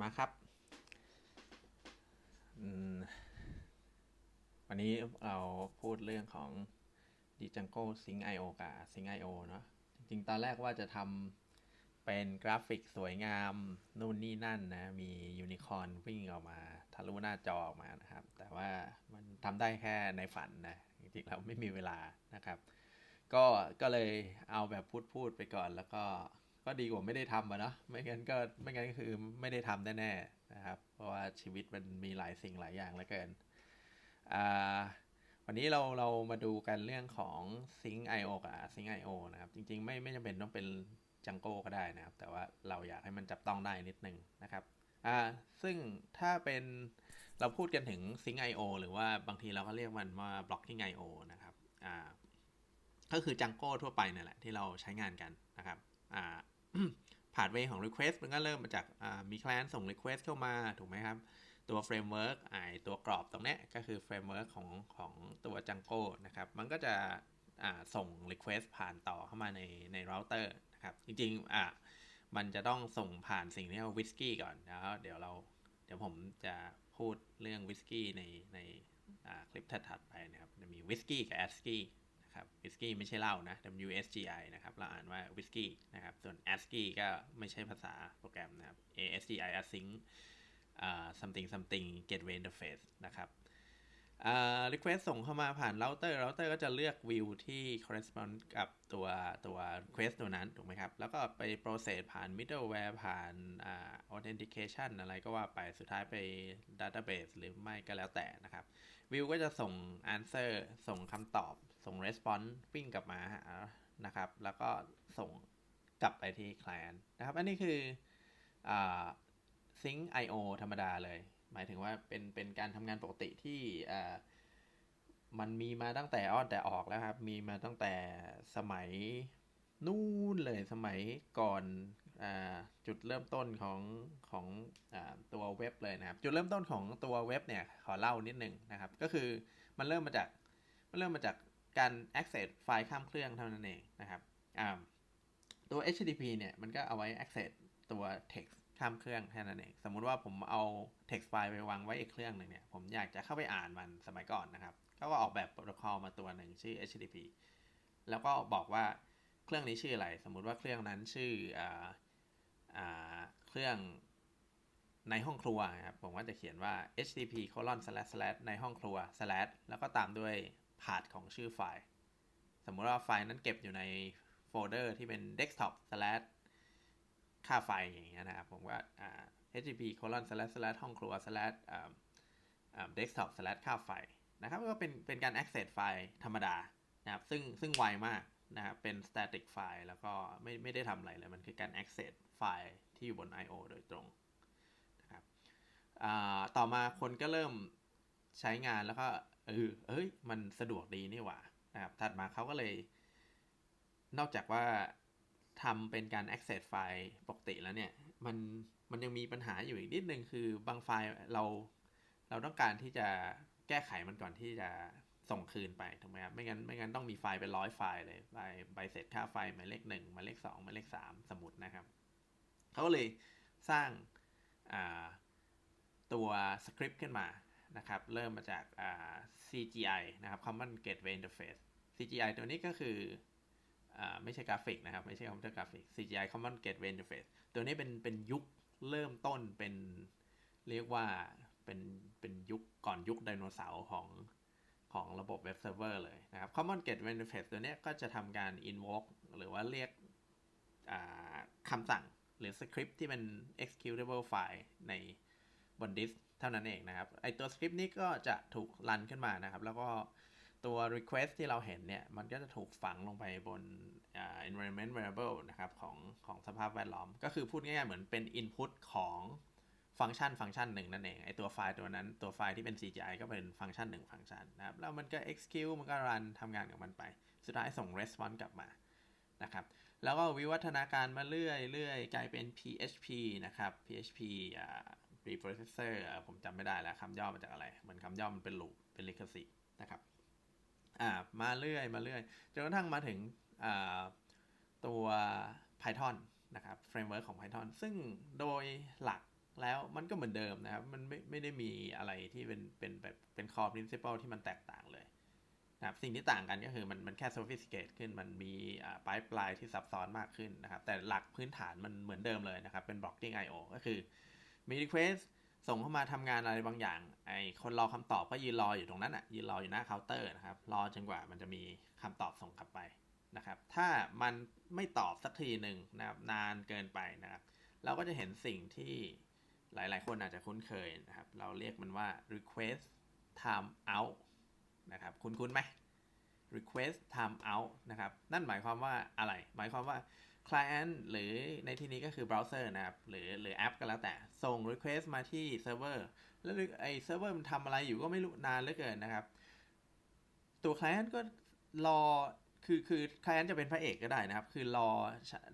มาครับ วันนี้เราพูดเรื่องของ d j a n g o Sync IO กับ Sync IO เนาะจริงๆ ตอนแรกว่าจะทำเป็นกราฟิกสวยงามนู่นนี่นั่นนะ มียูนิคอร์นวิ่งออกมา ทะลุหน้าจอออกมานะครับ แต่ว่ามันทำได้แค่ในฝันนะ จริงๆแล้วไม่มีเวลานะครับ ก็ก็เลยเอาแบบพูดพูดไปก่อนแล้วก็ ก็ดีกว่าไม่ได้ทำอะเนาะไม่งั้นก็ไม่งั้นก็คือไม่ได้ทำแน่ๆนะครับ เพราะว่าชีวิตมันมีหลายสิ่งหลายอย่างเหลือเกินอ่าวันนี้เราเรามาดูกันเรื่องของ Sync IO กับ Sync IO นะครับ จริง ๆ ไม่ไม่จำเป็นต้องเป็น Django ก็ได้นะครับ แต่ว่าเราอยากให้มันจับต้องได้นิดนึงนะครับอ่าซึ่งถ้าเป็นเราพูดกันถึง Sync IO หรือว่าบางทีเราก็เรียกมันว่า Blocking IO นะครับอ่าก็คือ Django ทั่วไปนั่นแหละที่เราใช้งานกันนะครับอ่า ผ่านเวของ Request มันก็เริ่มมาจากมีแคลนส่ง Request เข้ามาถูกไหมครับ ตัวเฟรมเวิร์กไอตัวกรอบตรงนี้ก็คือเฟรมเวิร์กของของตัว Django นะครับ มันก็จะส่ง Request ผ่านต่อเข้ามาในในเราเตอร์นะครับ จริงๆอะมันจะต้องส่งผ่านสิ่งที่เรียกว่าวิสกี้ก่อนแล้วเดี๋ยวเราเดี๋ยวผมจะพูดเรื่องวิสกี้ในในคลิปถัดๆไปนะครับจะมีวิสกี้กับแอสกี้ นะครับวิสกี้ไม่ใช่เหล้านะ W S G I นะครับ เราอ่านว่าวิสกี้นะครับ ส่วน ASCII ก็ไม่ใช่ภาษาโปรแกรมนะครับ ascii async something something gateway interface นะครับ request ส่งเข้ามาผ่านเราเตอร์เราเตอร์ก็จะเลือกวิวที่ correspond กับตัวตัว request ตัวนั้น ถูกไหมครับ แล้วก็ไป process ผ่าน middleware ผ่าน authentication อะไรก็ว่าไปสุดท้ายไป database หรือไม่ก็แล้วแต่นะครับ วิวก็จะส่ง answer ส่งคำตอบ ส่ง response วิ่งกลับมานะครับ แล้วก็ส่งกลับไปที่ client นะครับ อันนี้คืออ Sync IO ธรรมดาเลย หมายถึงว่าเป็นเป็นการทำงานปกติที่มันมีมาตั้งแต่อ้อนแต่ออกแล้วครับ มีมาตั้งแต่สมัยนู่นเลยสมัยก่อนอจุดเริ่มต้นของของอตัวเว็บเลยนะครับ จุดเริ่มต้นของตัวเว็บเนี่ยขอเล่านิดนึงนะครับ ก็คือมันเริ่มมาจากมันเริ่มมาจาก การ access ไฟล์ข้ามเครื่องเท่านั้นเองนะครับตัว HTTP เนี่ยมันก็เอาไว้ access ตัว text ข้ามเครื่องแค่นั้นเอง สมมุติว่าผมเอา text file ไปวางไว้อีกเครื่องหนึ่งเนี่ย ผมอยากจะเข้าไปอ่านมันสมัยก่อนนะครับ ก็ออกแบบโปรโตคอลมาตัวหนึ่งชื่อ HTTP แล้วก็บอกว่าเครื่องนี้ชื่ออะไร สมมุติว่าเครื่องนั้นชื่ออเครื่องในห้องครัวครับ ผมก็จะเขียนว่า http colon slash slash ในห้องครัว slash แล้วก็ตามด้วย พา t ของชื่อไฟล์ สมมุติว่าไฟล์นั้นเก็บอยู่ในโฟลเดอร์ที่เป็น desktop slash ค่าไฟอย่างเงี้ยนะครับ ผมว่า http colon slash slash ห้องครัว slash desktop slash ค่าไฟนะครับก็เป็นเป็นการ access ไฟล์ธรรมดานะครับ ซึ่งซึ่งไวมากนะครับ เป็น static ไฟล์แล้วก็ไม่ไม่ได้ทำอะไรเลย มันคือการ access ไฟล์ที่อยู่บน I/O โดยตรงนะครับต่อมาคนก็เริ่มใช้งานแล้วก็ เออเอ้ย มันสะดวกดีนี่หว่านะครับถัดมาเขาก็เลย นอกจากว่าทำเป็นการ access ไฟล์ปกติแล้วเนี่ย มันมันยังมีปัญหาอยู่อีกนิดนึงคือบางไฟล์เรา เราต้องการที่จะแก้ไขมันก่อนที่จะส่งคืนไปถูกไหมครับไม่งั้นไม่งั้นต้องมีไฟล์เป็นร้อยไฟล์เลยใบใบเสร็จค่าไฟล์หมายเลขหนึ่งหมายเลขสองหมายเลขสามสมุดนะครับเขาก็เลยสร้างตัวสคริปต์ขึ้นมา นะครับ เริ่มมาจาก CGI นะครับ Common Gateway Interface CGI ตัวนี้ก็คือไม่ใช่กราฟิกนะครับ ไม่ใช่คอมพิวเตอร์กราฟิก CGI Common Gateway Interface ตัวนี้เป็นเป็นยุคเริ่มต้นเป็นเรียกว่าเป็นเป็นยุคก่อนยุคไดโนเสาร์ของของระบบเว็บเซิร์ฟเวอร์เลยนะครับ Common Gateway Interface ตัวนี้ก็จะทำการ invoke หรือว่าเรียกคำสั่งหรือสคริปที่เป็น executable file ใน บนดิสเท่านั้นเองนะครับไอตัวสคริปต์นี้ก็จะถูกรันขึ้นมานะครับ แล้วก็ตัว request ที่เราเห็นเนี่ย มันก็จะถูกฝังลงไปบน environment variable นะครับของของสภาพแวดล้อม ก็คือพูดง่ายๆ เหมือนเป็น input ของฟังก์ชันฟังก์ชันหนึ่งนั่นเอง ไอตัวไฟล์ตัวนั้นตัวไฟล์ที่เป็น CGI ก็เป็นฟังก์ชันหนึ่งฟังก์ชันนะครับ แล้วมันก็ execute มันก็รันทำงานกับมันไป สุดท้ายส่ง response กลับมานะครับ แล้วก็วิวัฒนาการมาเรื่อยเรื่อยกลายเป็น PHP นะครับ PHP อ่า preprocessor ผมจำไม่ได้แล้วคำย่อมาจากอะไรเหมือนคำย่อมันเป็นลูปเป็นลิขสิทธิ์นะครับอ่ามาเรื่อยมาเรื่อยจนกระทั่งมาถึงตัว Python นะครับเฟรมเวิร์กของ Python ซึ่งโดยหลักแล้วมันก็เหมือนเดิมนะครับ มันไม่ไม่ได้มีอะไรที่เป็นเป็นแบบเป็น core principle ที่มันแตกต่างเลยนะครับสิ่งที่ต่างกันก็คือมันมันแค่ sophisticate ขึ้น มันมีอ่าปลายปลายที่ซับซ้อนมากขึ้นนะครับ แต่หลักพื้นฐานมันเหมือนเดิมเลยนะครับ เป็น blocking I/O ก็คือ มี request ส่งเข้ามาทำงานอะไรบางอย่าง ไอคนรอคำตอบก็ยืนรออยู่ตรงนั้นอะยืนรออยู่หน้าเคาน์เตอร์นะครับ รอจนกว่ามันจะมีคำตอบส่งกลับไปนะครับ ถ้ามันไม่ตอบสักทีหนึ่งนะครับนานเกินไปนะครับ เราก็จะเห็นสิ่งที่หลาย ๆ คนอาจจะคุ้นเคยนะครับ เราเรียกมันว่า request time out นะครับ คุ้นๆไหม request time out นะครับ นั่นหมายความว่าอะไร หมายความว่า client หรือในที่นี้ก็คือ browser นะครับ หรือหรือแอปก็แล้วแต่ ส่ง request มาที่ server แล้วไอ้เซิร์ฟเวอร์มันทำอะไรอยู่ก็ไม่รู้นานเหลือเกินนะครับ ตัว client ก็รอ คือคือ client จะเป็นพระเอกก็ได้นะครับ คือรอ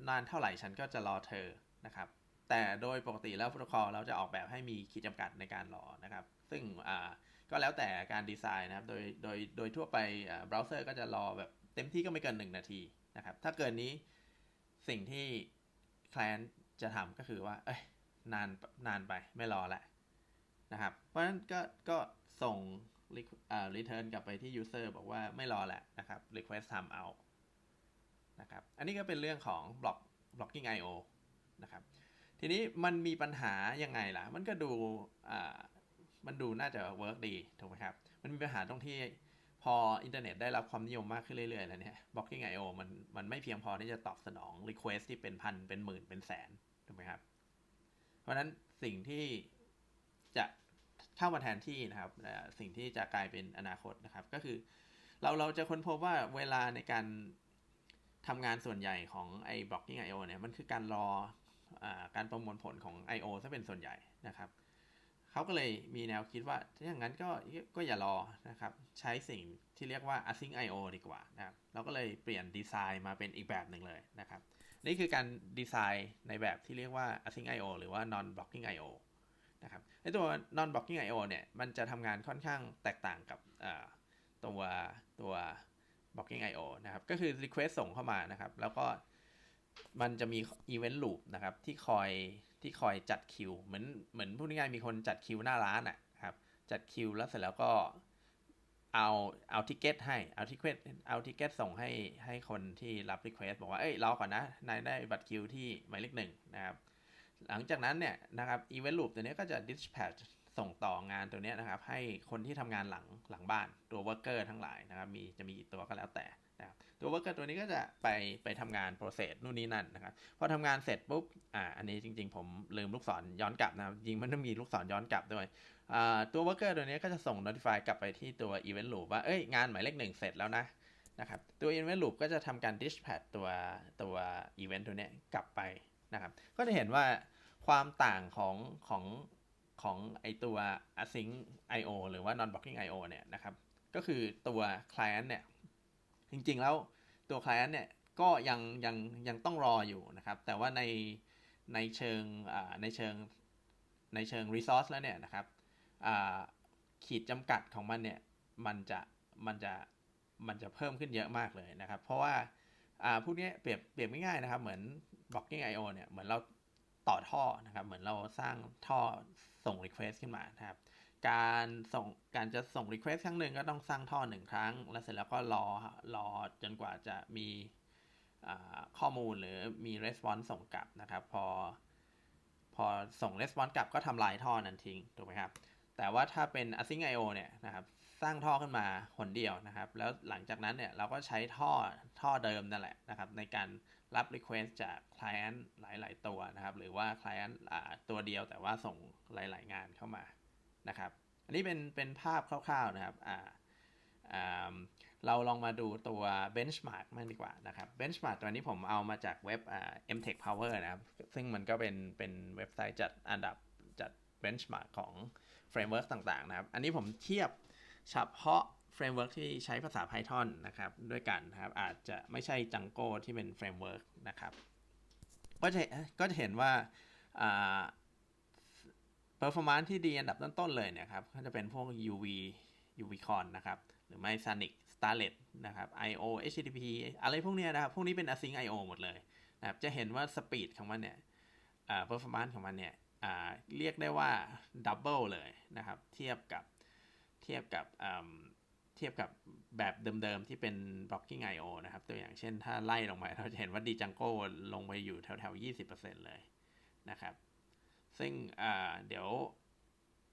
นานเท่าไหร่ฉันก็จะรอเธอนะครับ แต่โดยปกติแล้วโปรโตคอลเราจะออกแบบให้มีขีดจำกัดในการรอนะครับ ซึ่งอ่าก็แล้วแต่การดีไซน์นะครับ โดยโดยโดยทั่วไปเบราว์เซอร์ก็จะรอแบบเต็มที่ก็ไม่เกิน 1 นาทีนะครับ ถ้าเกินนี้ สิ่งที่ client จะทำก็คือว่า เอ้ยนานนานไปไม่รอละนะครับ เพราะฉะนั้นก็ก็ส่ง return กลับไปที่ user บอกว่าไม่รอแหละนะครับ request time out นะครับ อันนี้ก็เป็นเรื่องของ block blocking IO นะครับ ทีนี้มันมีปัญหายังไงล่ะ มันก็ดูอ่ามันดูน่าจะเวิร์กดีถูกไหมครับ มันมีปัญหาตรงที่ พออินเทอร์เน็ตได้รับความนิยมมากขึ้นเรื่อยๆแล้วเนี่ย blocking IO มันมันไม่เพียงพอที่จะตอบสนอง request ที่เป็นพันเป็นหมื่นเป็นแสนถูกไหมครับ เพราะฉะนั้นสิ่งที่จะเข้ามาแทนที่นะครับสิ่งที่จะกลายเป็นอนาคตนะครับ ก็คือเราเราจะค้นพบว่าเวลาในการทำงานส่วนใหญ่ของไอ้ blocking IO เนี่ยมันคือการรออการประมวลผลของ I/O ซะเป็นส่วนใหญ่นะครับ เขาก็เลยมีแนวคิดว่าถ้าอย่างนั้นก็ก็อย่ารอนะครับ ใช้สิ่งที่เรียกว่า async I/O ดีกว่านะครับเราก็เลยเปลี่ยนดีไซน์มาเป็นอีกแบบหนึ่งเลยนะครับ นี่คือการดีไซน์ในแบบที่เรียกว่า async I/O หรือว่า non blocking I/O นะครับไอตัว non blocking I/O เนี่ยมันจะทำงานค่อนข้างแตกต่างกับตัวตัว blocking I/O นะครับ ก็คือ request ส่งเข้ามานะครับ แล้วก็มันจะมี event loop นะครับที่คอย ที่คอยจัดคิว เหมือนเหมือนพูดง่ายๆมีคนจัดคิวหน้าร้านอะครับจัดคิวแล้วเสร็จแล้วก็เอาเอาทิเก็ตให้เอาทิเก็ตเอาทิเก็ตส่งให้ให้คนที่รับ request บอกว่า เอ้ยรอก่อนนะ นายได้บัตรคิวที่หมายเลขหนึ่งนะครับ หลังจากนั้นเนี่ยนะครับ event loop ตัวนี้ก็จะ dispatch ส่งต่องานตัวนี้นะครับ ให้คนที่ทำงานหลังหลังบ้านตัว worker ทั้งหลายนะครับ มีจะมีอีกตัวก็แล้วแต่ ตัว worker ตัวนี้ก็จะไปไปทำงาน process นู่นนี่นั่นนะครับพอทำงานเสร็จปุ๊บอ่าอันนี้จริง ๆ ผมลืมลูกศรย้อนกลับนะครับจริงมันต้องมีลูกศรย้อนกลับด้วยอ่าตัว worker ตัวนี้ก็จะส่ง notify กลับไปที่ตัว event loop ว่าเอ้ยงานหมายเลขหนึ่งเสร็จแล้วนะนะครับตัว event loop ก็จะทำการ dispatch ตัวตัว event ตัวนี้กลับไปนะครับก็จะเห็นว่าความต่างของของของไอตัว async IO หรือว่า non blocking IO เนี่ยนะครับ ก็คือตัว client เนี่ย จริงๆแล้ว ตัว client เนี่ยก็ยังยังยังต้องรออยู่นะครับ แต่ว่าในในเชิงในเชิงในเชิง resource แล้วเนี่ยนะครับขีดจำกัดของมันเนี่ยมันจะมันจะมันจะเพิ่มขึ้นเยอะมากเลยนะครับ เพราะว่าพูดง่ายเปรียบเปรียบง่ายๆนะครับ เหมือน blocking IO เนี่ยเหมือนเราต่อท่อนะครับ เหมือนเราสร้างท่อส่ง request ขึ้นมานะครับ การส่งการจะส่ง request ครั้งหนึ่งก็ต้องสร้างท่อหนึ่งครั้ง แล้วเสร็จแล้วก็รอรอจนกว่าจะมีข้อมูลหรือมี response ส่งกลับนะครับ พอ พอส่ง response กลับก็ทำลายท่อนั้นทิ้งถูกไหมครับ แต่ว่าถ้าเป็น async IO เนี่ยนะครับสร้างท่อขึ้นมาหนเดียวนะครับ แล้วหลังจากนั้นเนี่ยเราก็ใช้ท่อท่อเดิมนั่นแหละนะครับ ในการรับ request จาก client หลาย ๆ ตัวนะครับ หรือว่า client ตัวเดียวแต่ว่าส่งหลาย ๆ งานเข้ามา นะครับ อันนี้เป็นเป็นภาพคร่าวๆนะครับอ่าเราลองมาดูตัว benchmark มันดีกว่านะครับ benchmark ตัวนี้ผมเอามาจากเว็บ mtech power นะครับ ซึ่งมันก็เป็นเป็นเว็บไซต์จัดอันดับจัด benchmark ของ framework ต่างๆนะครับ อันนี้ผมเทียบเฉพาะเฟรมเวิร์กที่ใช้ภาษา Python นะครับ ด้วยกันนะครับ อาจจะไม่ใช่ Django ที่เป็นเฟรมเวิร์กนะครับ ก็จะก็จะเห็นว่า performance ที่ดีอันดับต้นๆเลยเนี่ยครับก็จะเป็นพวก UV UVCon นะครับ หรือไม่ Sonic Starlet นะครับ IO HTTP อะไรพวกนี้นะครับ พวกนี้เป็น async IO หมดเลยนะครับ จะเห็นว่า speed ของมันเนี่ย performance ของมันเนี่ยอ่าเรียกได้ว่าดับเบิลเลยนะครับ เทียบกับเทียบกับอืมเทียบกับแบบเดิมๆ ที่เป็น blocking IO นะครับ ตัวอย่างเช่นถ้าไล่ลงมาเราจะเห็นว่า Django ลงไปอยู่แถวๆ 20%เลยนะครับ ซึ่งเดี๋ยว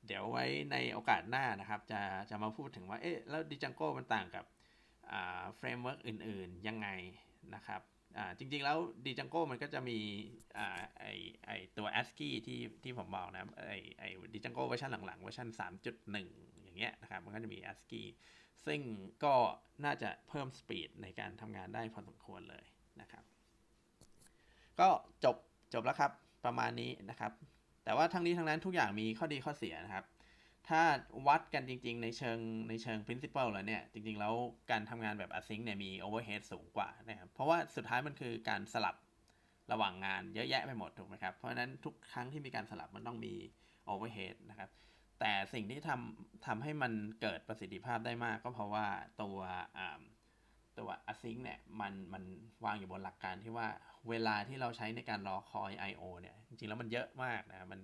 เดี๋ยวไว้ในโอกาสหน้านะครับ จะจะมาพูดถึงว่า เอ๊ะ แล้ว Django มันต่างกับเฟรมเวิร์กอื่น ๆ ยังไงนะครับจริง ๆ แล้ว Django มันก็จะมีอไอไอตัว ASCII ที่ที่ผมบอกนะไอไอ Django เวอร์ชันหลังๆเวอร์ชัน3.1 อย่างเงี้ยนะครับ มันก็จะมี ASCII ซึ่งก็น่าจะเพิ่มสปีดในการทำงานได้พอสมควรเลยนะครับ ก็จบจบแล้วครับประมาณนี้นะครับ แต่ว่าทั้งนี้ทั้งนั้นทุกอย่างมีข้อดีข้อเสียนะครับ ถ้าวัดกันจริง ๆ ในเชิงในเชิง principle แล้วเนี่ย จริง ๆ แล้วการทำงานแบบ async เนี่ยมี overhead สูงกว่านะครับ เพราะว่าสุดท้ายมันคือการสลับระหว่างงานเยอะแยะไปหมดถูกไหมครับ เพราะฉะนั้นทุกครั้งที่มีการสลับมันต้องมี overhead นะครับ แต่สิ่งที่ทำทำให้มันเกิดประสิทธิภาพได้มากก็เพราะว่าตัวอ่า ตัว async เนี่ยมันมันวางอยู่บนหลักการที่ว่าเวลาที่เราใช้ในการรอคอย I/O เนี่ยจริงๆแล้วมันเยอะมากนะมัน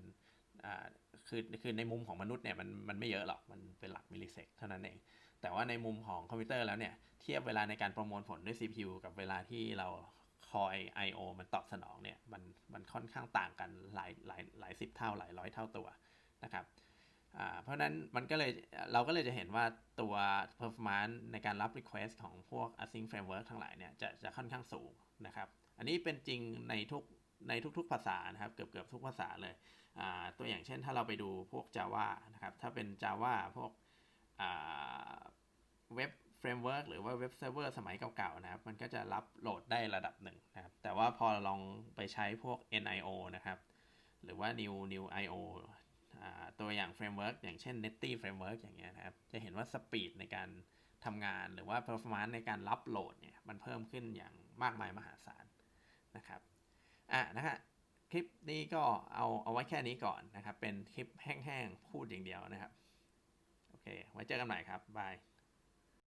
อ่าคือคือในมุมของมนุษย์เนี่ยมันมันไม่เยอะหรอกมันเป็นหลักมิลลิเซกเท่านั้นเอง แต่ว่าในมุมของคอมพิวเตอร์แล้วเนี่ยเทียบเวลาในการประมวลผลด้วย CPU กับเวลาที่เราคอย I/O มันตอบสนองเนี่ยมันมันค่อนข้างต่างกันหลายหลายหลายสิบเท่าหลายร้อยเท่าตัวนะครับ เพราะนั้นมันก็เลยเราก็เลยจะเห็นว่าตัว performance ในการรับ request ของพวก async framework ทั้งหลายเนี่ยจะจะค่อนข้างสูงนะครับ อันนี้เป็นจริงในทุกในทุกๆภาษานะครับ เกือบเกือบทุกภาษาเลย ตัวอย่างเช่นถ้าเราไปดูพวก Java นะครับ ถ้าเป็น Java พวกเว็บเฟรมเวิร์กหรือว่าเว็บเซิร์ฟเวอร์สมัยเก่าๆนะครับ มันก็จะรับโหลดได้ระดับหนึ่งนะครับ แต่ว่าพอลองไปใช้พวก NIO นะครับ หรือว่า New New IO ตัวอย่างเฟรมเวิร์กอย่างเช่น Netty Framework อย่างเงี้ยนะครับ จะเห็นว่าสปีดในการทำงานหรือว่า performance ในการรับโหลดเนี่ยมันเพิ่มขึ้นอย่างมากมายมหาศาลนะครับอะนะฮะคลิปนี้ก็เอาเอาไว้แค่นี้ก่อนนะครับ เป็นคลิปแห้งๆ พูดอย่างเดียวนะครับ โอเค ไว้เจอกันใหม่ครับ บาย